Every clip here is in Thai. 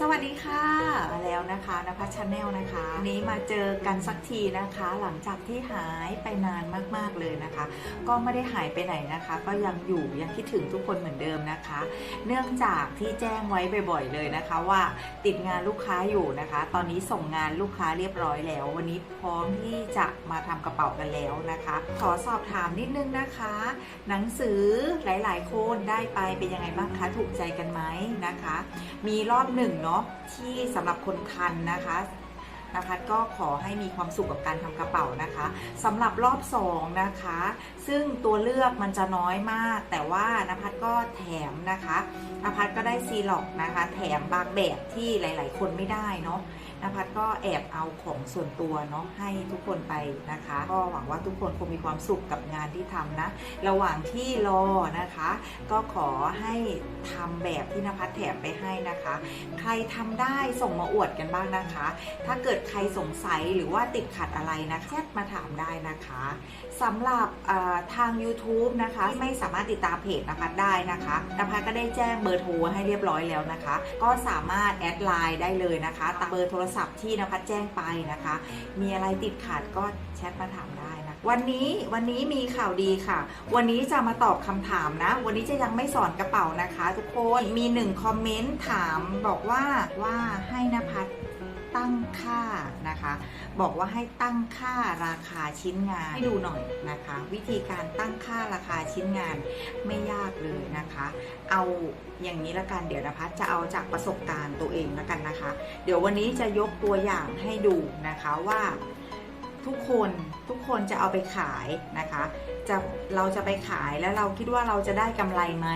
สวัสดีค่ะมาแล้วนะคะนภัชชาแนลนะคะวันนี้มาเจอกันสักทีนะคะ หลังจากที่หายไปนานมากๆเลยนะคะ ก็ไม่ได้หายไปไหนนะคะ ก็ยังอยู่ยังคิดถึงทุกคนเหมือนเดิมนะคะ เนื่องจากที่แจ้งไว้บ่อยๆเลยนะคะ ว่าติดงานลูกค้าอยู่นะคะ ตอนนี้ส่งงานลูกค้าเรียบร้อยแล้ว วันนี้พร้อมที่จะมาทำกระเป๋ากันแล้วนะคะ ขอสอบถามนิดนึงนะคะ หนังสือหลายๆคนได้ไปเป็นยังไงบ้างคะถูกใจกันไหมนะคะ มีรอบหนึ่งเนาะที่สำหรับคนทันนะคะนภัสก็ขอให้มีความสุขกับการทำกระเป๋านะคะสำหรับรอบสองนะคะ ซึ่งตัวเลือกมันจะน้อยมาก แต่ว่านภัสก็แถมนะคะนภัสก็ได้ซีล็อกนะคะ แถมบางแบบที่หลาย ๆ คนไม่ได้เนาะ นภัสก็แอบเอาของส่วนตัวเนาะให้ทุกคนไปนะคะ ก็หวังว่าทุกคนคงมีความสุขกับงานที่ทำนะ ระหว่างที่รอนะคะ ก็ขอให้ทำแบบที่นภัสแถมไปให้นะคะ ใครทำได้ส่งมาอวดกันบ้างนะคะ ถ้าเกิดใครสงสัยหรือว่าติดขัดอะไรนะคะแชทมาถามได้นะคะสำหรับทาง YouTube นะคะไม่สามารถติดตามเพจนภัสได้นะคะนภัสก็ได้แจ้งเบอร์โทรให้เรียบร้อยแล้วนะคะ ก็สามารถแอดไลน์ได้เลยนะคะตามเบอร์โทรศัพท์ที่นภัสแจ้งไปนะคะ มีอะไรติดขัดก็แชทมาถามได้นะ วันนี้วันนี้มีข่าวดีค่ะ วันนี้จะมาตอบคำถามนะ วันนี้จะยังไม่สอนกระเป๋านะคะ ทุกคน มีหนึ่งคอมเมนต์ถามบอกว่าว่าให้นภัส ตั้งค่านะคะ บอกว่าให้ตั้งค่าราคาชิ้นงานให้ดูหน่อยนะคะ วิธีการตั้งค่าราคาชิ้นงานไม่ยากเลยนะคะ เอาอย่างนี้ละกันเดี๋ยวนภัสจะเอาจากประสบการณ์ตัวเองละกันนะคะ เดี๋ยววันนี้จะยกตัวอย่างให้ดูนะคะว่าทุกคนทุกคนจะเอาไปขายนะคะจะเราจะไปขายแล้วเราคิดว่าเราจะได้กำไรไหม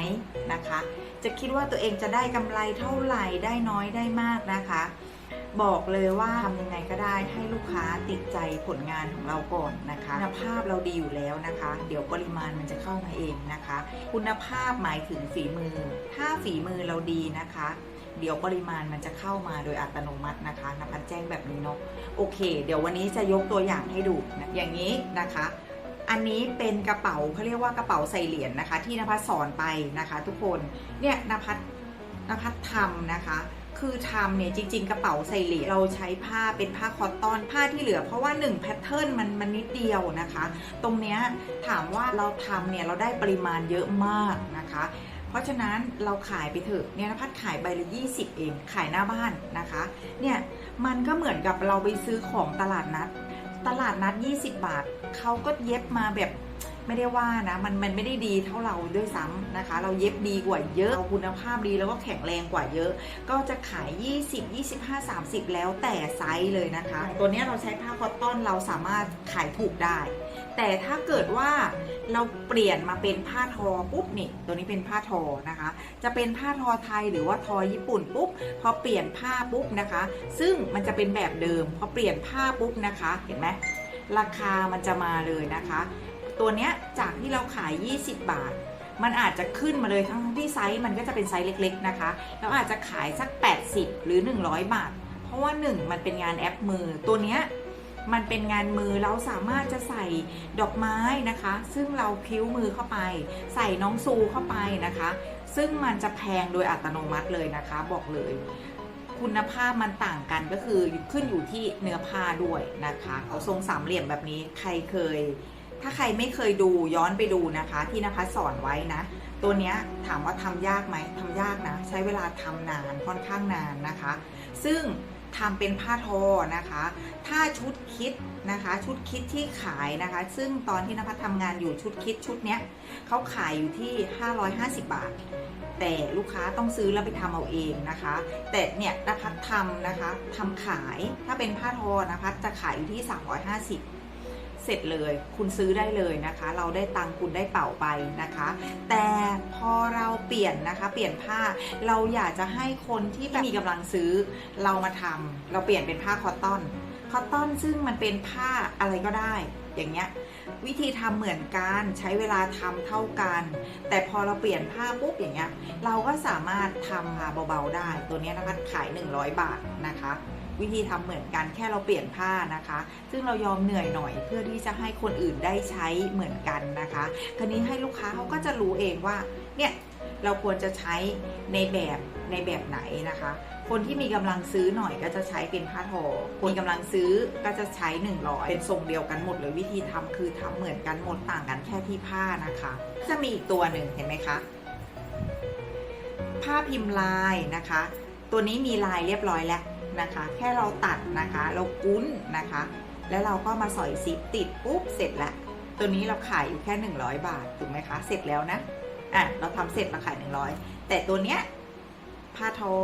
นะคะ จะคิดว่าตัวเองจะได้กำไรเท่าไหร่ได้น้อยได้มากนะคะ บอกเลยว่าทำยังไงก็ได้ให้ลูกค้าติดใจผลงานของเราก่อนนะคะคุณภาพเราดีอยู่แล้วนะคะ เดี๋ยวปริมาณมันจะเข้ามาเองนะคะ คุณภาพหมายถึงฝีมือ ถ้าฝีมือเราดีนะคะ เดี๋ยวปริมาณมันจะเข้ามาโดยอัตโนมัตินะคะนภัสแจ้งแบบนี้เนาะโอเค เดี๋ยววันนี้จะยกตัวอย่างให้ดูนะอย่างนี้นะคะ อันนี้เป็นกระเป๋าเขาเรียกว่ากระเป๋าใส่เหรียญนะคะ ที่นภัสสอนไปนะคะ ทุกคนเนี่ยนภัสนภัสทำนะคะ คือทำเนี่ยจริง ๆ กระเป๋าใส่เหรียเราใช้ผ้าเป็นผ้าคอตตอนผ้าที่เหลือ เพราะว่า1แพทเทิร์นมันมันนิดเดียวนะคะ ตรงเนี้ยถามว่าเราทำเนี่ยเราได้ปริมาณเยอะมากนะคะเพราะฉะนั้นเราขายไปเถอะเนี่ยนภัสขายใบละ 20 เองขายหน้าบ้านนะคะ เนี่ยมันก็เหมือนกับเราไปซื้อของตลาดนัด ตลาดนัด 20 บาทเขาก็เย็บมาแบบ ไม่ได้ว่านะมันมันไม่ได้ดีเท่าเราด้วยซ้ำนะคะ เราเย็บดีกว่าเยอะเราคุณภาพดีแล้วก็แข็งแรงกว่าเยอะ ก็จะขาย 20 25 30 แล้วแต่ไซส์เลยนะคะ ตัวนี้เราใช้ผ้าคอตตอนเราสามารถขายถูกได้ แต่ถ้าเกิดว่าเราเปลี่ยนมาเป็นผ้าทอปุ๊บนี่ตัวนี้เป็นผ้าทอนะคะ จะเป็นผ้าทอไทยหรือว่าทอญี่ปุ่นปุ๊บพอเปลี่ยนผ้าปุ๊บนะคะ ซึ่งมันจะเป็นแบบเดิมพอเปลี่ยนผ้าปุ๊บนะคะ เห็นไหมราคามันจะมาเลยนะคะ ตัวเนี้ยจากที่เราขาย 20 บาท มันอาจจะขึ้นมาเลยทั้งที่ไซส์มันก็จะเป็นไซส์เล็ก ๆ นะคะแล้วอาจจะขายสัก 80 หรือ 100 บาท เพราะว่า 1 มันเป็นงานแอปมือ ตัวเนี้ยมันเป็นงานมือเราสามารถจะใส่ดอกไม้นะคะ ซึ่งเราพิ้วมือเข้าไป ใส่น้องซูเข้าไปนะคะ ซึ่งมันจะแพงโดยอัตโนมัติเลยนะคะ บอกเลย คุณภาพมันต่างกันก็คือขึ้นอยู่ที่เนื้อผ้าด้วยนะคะ เอาทรงสามเหลี่ยมแบบนี้ใครเคย ถ้าใครไม่เคยดูย้อนไปดูนะคะ ที่นภัสสอนไว้นะ ตัวเนี้ยถามว่าทำยากไหมทำยากนะ ใช้เวลาทำนานค่อนข้างนานนะคะ ซึ่งทำเป็นผ้าทอนะคะ ถ้าชุดคิดนะคะ ชุดคิดที่ขายนะคะ ซึ่งตอนที่นภัสทำงานอยู่ชุดคิดชุดเนี้ยเขาขายอยู่ที่ 550 บาท แต่ลูกค้าต้องซื้อแล้วไปทำเอาเองนะคะ แต่เนี่ยนภัสทำนะคะทำขายถ้าเป็นผ้าทอนะคะจะขายอยู่ที่ 350 เสร็จเลย คุณซื้อได้เลยนะคะ เราได้ตังคุณได้เป่าไปนะคะ แต่พอเราเปลี่ยนนะคะ เปลี่ยนผ้าเราอยากจะให้คนที่แบบมีกำลังซื้อเรามาทำเราเปลี่ยนเป็นผ้าคอตตอนคอตตอนซึ่งมันเป็นผ้าอะไรก็ได้ อย่างเงี้ยวิธีทำเหมือนกันใช้เวลาทำเท่ากัน แต่พอเราเปลี่ยนผ้าปุ๊บอย่างเงี้ยเราก็สามารถทำมาเบาๆได้ ตัวนี้นะคะขาย 100 บาทนะคะ วิธีทำเหมือนกันแค่เราเปลี่ยนผ้านะคะ ซึ่งเรายอมเหนื่อยหน่อย เพื่อที่จะให้คนอื่นได้ใช้เหมือนกันนะคะคราวนี้ให้ลูกค้าเขาก็จะรู้เองว่าเนี่ยเราควรจะใช้ในแบบในแบบไหนนะคะ คนที่มีกำลังซื้อหน่อยก็จะใช้เป็นผ้าทอ คนมีกำลังซื้อก็จะใช้ 100เป็นทรงเดียวกันหมดเลยวิธีทำคือทำเหมือนกันหมดต่างกันแค่ที่ผ้านะคะ จะมีอีกตัวหนึ่งเห็นไหมคะ ผ้าพิมพ์ลายนะคะ ตัวนี้มีลายเรียบร้อยแล้ว นะคะ แค่เราตัดนะคะเรากุ้นนะคะ แล้วเราก็มาสอยซิปติดปุ๊บเสร็จแล้วตัวนี้เราขายอยู่แค่ 100 บาทถูกไหมคะเสร็จแล้วนะอะเราทำเสร็จเราขาย 100 แต่ตัวเนี้ยผ้าทอ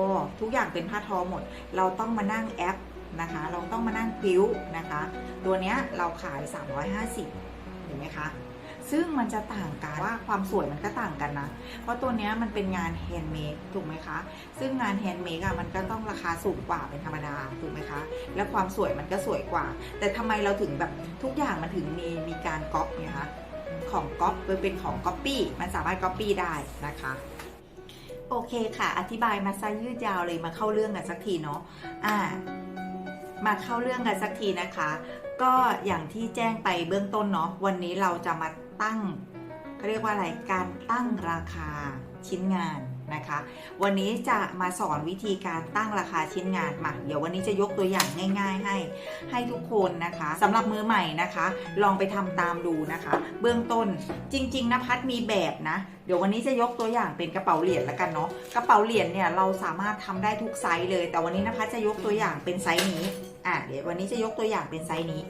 ทุกอย่างเป็นผ้าทอหมด เราต้องมานั่งแอปนะคะ เราต้องมานั่งพิ้วนะคะ ตัวเนี้ยเราขาย 350เห็นไหมคะ ซึ่งมันจะต่างกันว่าความสวยมันก็ต่างกันนะ เพราะตัวเนี้ยมันเป็นงานแฮนด์เมดถูกไหมคะ ซึ่งงานแฮนด์เมดอะมันก็ต้องราคาสูงกว่าเป็นธรรมดาถูกไหมคะ และความสวยมันก็สวยกว่า แต่ทำไมเราถึงแบบทุกอย่างมันถึงมีมีการก๊อปเนี่ยคะของก๊อปเป็นของก๊อปปี้มันสามารถก๊อปปี้ได้นะคะโอเคค่ะ อธิบายมาซะยืดยาวเลยมาเข้าเรื่องกันสักทีเนาะอ่า มาเข้าเรื่องกันสักทีนะคะ ก็อย่างที่แจ้งไปเบื้องต้นเนาะวันนี้เราจะมา ตั้งเรียกว่าอะไรการตั้งราคาชิ้นงานนะคะ วันนี้จะมาสอนวิธีการตั้งราคาชิ้นงานมาเดี๋ยววันนี้จะยกตัวอย่างง่าย ๆ ให้ให้ทุกคนนะคะสำหรับมือใหม่นะคะ ลองไปทำตามดูนะคะ เบื้องต้นจริง ๆนะพัดมีแบบนะ เดี๋ยววันนี้จะยกตัวอย่างเป็นกระเป๋าเหรียญแล้วกันเนาะกระเป๋าเหรียญเนี่ยเราสามารถทำได้ทุกไซส์เลย แต่วันนี้นะพัดจะยกตัวอย่างเป็นไซส์นี้อะเดี๋ยววันนี้จะยกตัวอย่างเป็นไซส์นี้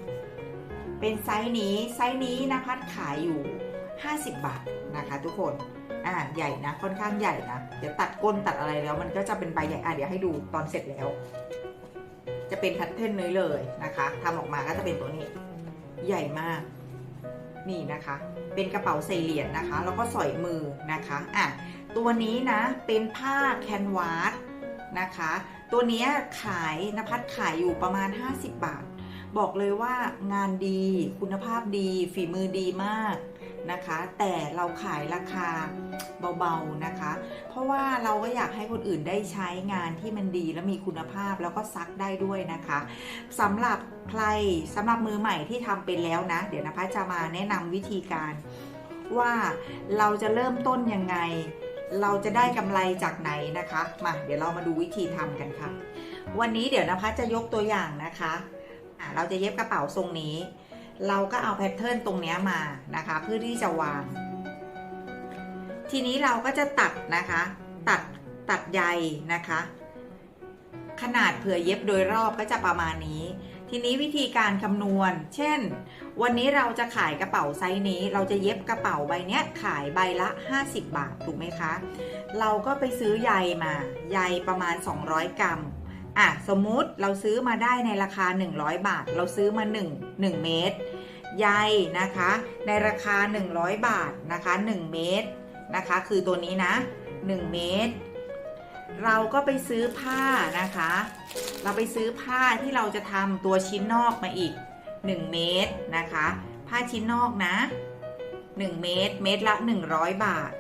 เป็นไซส์นี้ไซส์นี้นะพัดขายอยู่ 50 บาทนะคะทุกคนอ่าใหญ่นะค่อนข้างใหญ่นะเดี๋ยวตัดก้นตัดอะไรแล้ว มันก็จะเป็นใบใหญ่อะเดี๋ยวให้ดูตอนเสร็จแล้ว จะเป็นแพทเทิร์นนี้เลยนะคะทำออกมาก็จะเป็นตัวนี้ ใหญ่มากนี่นะคะ เป็นกระเป๋าใส่เหรียญนะคะ แล้วก็สอยมือนะคะอะตัวนี้นะเป็นผ้าแคนวาสนะคะ ตัวนี้ขายนภัทรขายอยู่ประมาณ 50 บาท บอกเลยว่างานดีคุณภาพดีฝีมือดีมากนะคะ แต่เราขายราคาเบาๆนะคะ เพราะว่าเราก็อยากให้คนอื่นได้ใช้งานที่มันดีและมีคุณภาพแล้วก็ซักได้ด้วยนะคะสำหรับใครสำหรับมือใหม่ที่ทำเป็นแล้วนะ เดี๋ยวนะพัจะมาแนะนำวิธีการว่าเราจะเริ่มต้นยังไง เราจะได้กำไรจากไหนนะคะมาเดี๋ยวเรามาดูวิธีทำกันค่ะ วันนี้เดี๋ยวนภัสจะยกตัวอย่างนะคะ เราจะเย็บกระเป๋าทรงนี้ เราก็เอาแพทเทิร์นตรงนี้มานะคะ เพื่อที่จะวาง ทีนี้เราก็จะตัดนะคะ ตัดตัดใยนะคะ ขนาดเผื่อเย็บโดยรอบก็จะประมาณนี้ ทีนี้วิธีการคำนวณ เช่น วันนี้เราจะขายกระเป๋าไซส์นี้ เราจะเย็บกระเป๋าใบนี้ขายใบละ 50 บาท ถูกไหมคะ เราก็ไปซื้อใยมา ใยประมาณ 200 กรัม อะสมมุติเราซื้อมาได้ในราคา 100 บาท เราซื้อมา 1 1 เมตรใยนะคะ ในราคา 100 บาทนะคะ 1 เมตรนะคะ คือตัวนี้นะ 1 เมตร เราก็ไปซื้อผ้านะคะ เราไปซื้อผ้าที่เราจะทำตัวชิ้นนอกมาอีก 1 เมตรนะคะ ผ้าชิ้นนอกนะ 1 เมตร เมตรละ 100 บาท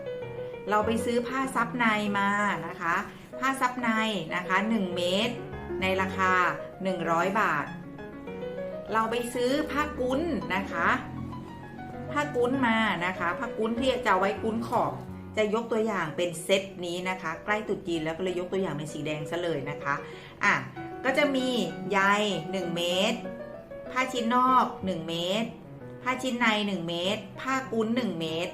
เราไปซื้อผ้าซับในมานะคะ ผ้าซับในนะคะ 1 เมตร ในราคา 100 บาท เราไปซื้อผ้ากุ้นนะคะผ้ากุ้นมานะคะผ้ากุ้นที่จะไว้กุ้นขอบจะยกตัวอย่างเป็นเซตนี้นะคะ ใกล้ตรุษจีนแล้วก็เลยยกตัวอย่างเป็นสีแดงซะเลยนะคะอะก็จะมีใย1 เมตร ผ้าชิ้นนอก 1 เมตร ผ้าชิ้นใน 1 เมตร ผ้ากุ้น 1 เมตร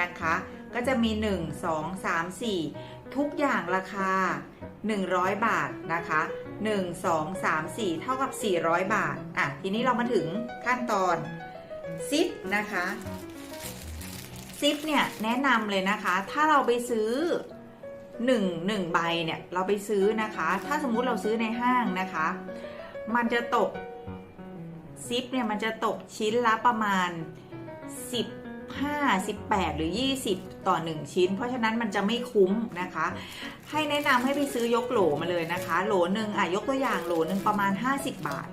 นะคะ ก็จะมี 1 2 3 4 ทุกอย่างราคา 100 บาทนะคะ 1 2 3 4 เท่ากับ 400 บาท อะ ทีนี้เรามาถึงขั้นตอนซิปนะคะซิปเนี่ยแนะนำเลยนะคะ ถ้าเราไปซื้อ1 1ใบเนี่ยเราไปซื้อนะคะ ถ้าสมมุติเราซื้อในห้างนะคะ มันจะตกซิปเนี่ยมันจะตกชิ้นละประมาณ 15 18 หรือ 20 ต่อ 1 ชิ้น เพราะฉะนั้นมันจะไม่คุ้มนะคะ ให้แนะนำให้ไปซื้อยกโหลมาเลยนะคะ โหลหนึ่งอะยกตัวอย่างโหลหนึ่งประมาณ 50 บาท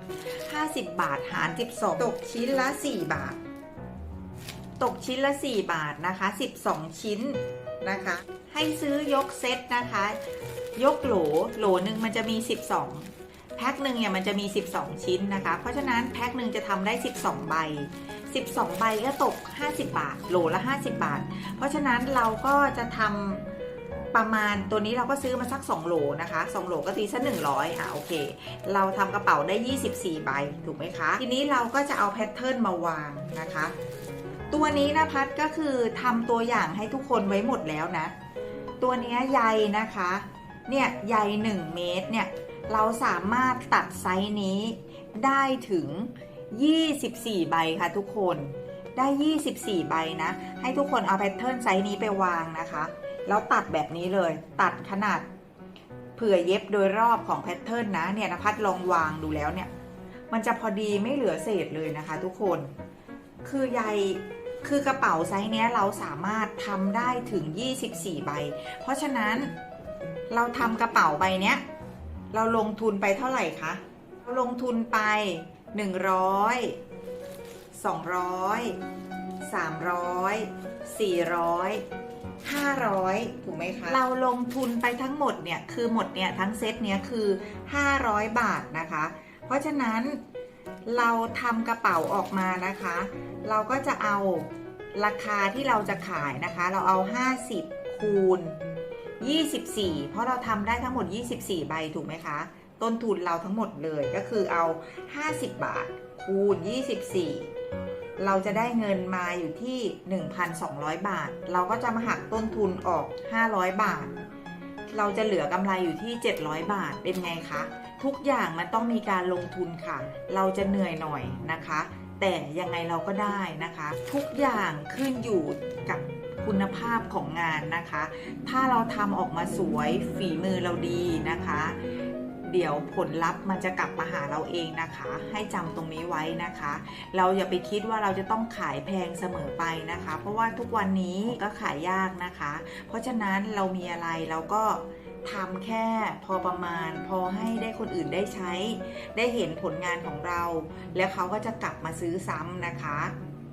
50 บาทหาร 12 ตกชิ้นละ 4 บาท ตกชิ้นละ 4 บาทนะคะ 12 ชิ้นนะคะ ให้ซื้อยกเซตนะคะ ยกโหลโหลหนึ่งมันจะมี 12แพ็คหนึ่งเนี่ยมันจะมี 12 ชิ้นนะคะ เพราะฉะนั้นแพ็คหนึ่งจะทำได้ 12 ใบ 12 ใบก็ตก 50 บาท โหลละ 50 บาท เพราะฉะนั้นเราก็จะทประมาณตัวนี้เราก็ซื้อมาสัก 2 โหลนะคะ 2 โหลก็ทีสัก100อะโอเค เราทำกระเป๋าได้ 24 ใบ ถูกไหมคะ ทีนี้เราก็จะเอาแพทเทิร์นมาวางนะคะ ตัวนี้นะพัดก็คือทำตัวอย่างให้ทุกคนไว้หมดแล้วนะ ตัวเนี้ยใยนะคะ เนี่ยใย1 เมตรเนี่ย เราสามารถตัดไซส์นี้ได้ถึง 24 ใบค่ะทุกคนได้ 24 ใบนะ ให้ทุกคนเอาแพทเทิร์นไซส์นี้ไปวางนะคะ แล้วตัดแบบนี้เลย ตัดขนาดเผื่อเย็บโดยรอบของแพทเทิร์นนะ เนี่ยนภัสลองวางดูแล้วเนี่ย มันจะพอดีไม่เหลือเศษเลยนะคะ ทุกคน คือใยคือกระเป๋าไซส์เนี้ยเราสามารถทำได้ถึง 24 ใบ เพราะฉะนั้นเราทำกระเป๋าใบเนี้ย เราลงทุนไปเท่าไหร่คะ เราลงทุนไป 100 200 300 400 500ถูกไหมคะ เราลงทุนไปทั้งหมดเนี่ย คือหมดเนี่ย ทั้งเซตเนี่ยคือ500บาทนะคะ เพราะฉะนั้นเราทำกระเป๋าออกมานะคะ เราก็จะเอาราคาที่เราจะขายนะคะ เราเอา 50 คูณ 24 เพราะเราทำได้ทั้งหมด 24 ใบถูกไหมคะ ต้นทุนเราทั้งหมดเลยก็คือเอา 50 บาท คูณ 24 เราจะได้เงินมาอยู่ที่ 1,200 บาท เราก็จะมาหักต้นทุนออก 500 บาท เราจะเหลือกำไรอยู่ที่ 700 บาทเป็นไงคะ ทุกอย่างมันต้องมีการลงทุนค่ะ เราจะเหนื่อยหน่อยนะคะ แต่ยังไงเราก็ได้นะคะ ทุกอย่างขึ้นอยู่กับคุณภาพของงานนะคะ ถ้าเราทำออกมาสวยฝีมือเราดีนะคะ เดี๋ยวผลลัพธ์มันจะกลับมาหาเราเองนะคะ ให้จำตรงนี้ไว้นะคะ เราอย่าไปคิดว่าเราจะต้องขายแพงเสมอไปนะคะ เพราะว่าทุกวันนี้ก็ขายยากนะคะ เพราะฉะนั้นเรามีอะไรเราก็ทำแค่พอประมาณ พอให้ได้คนอื่นได้ใช้ ได้เห็นผลงานของเรา แล้วเขาก็จะกลับมาซื้อซ้ำนะคะ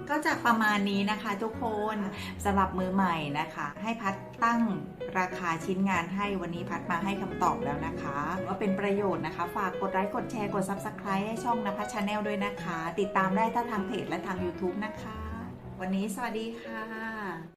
ก็จะประมาณนี้นะคะทุกคนสำหรับมือใหม่นะคะ ให้พัดตั้งราคาชิ้นงานให้วันนี้พัดมาให้คำตอบแล้วนะคะว่าเป็นประโยชน์นะคะ ฝากกดไลค์กดแชร์กด Subscribe ให้ช่องนภัชชาแนลด้วยนะคะ ติดตามได้ทั้งทางเพจและทาง YouTube นะคะ วันนี้สวัสดีค่ะ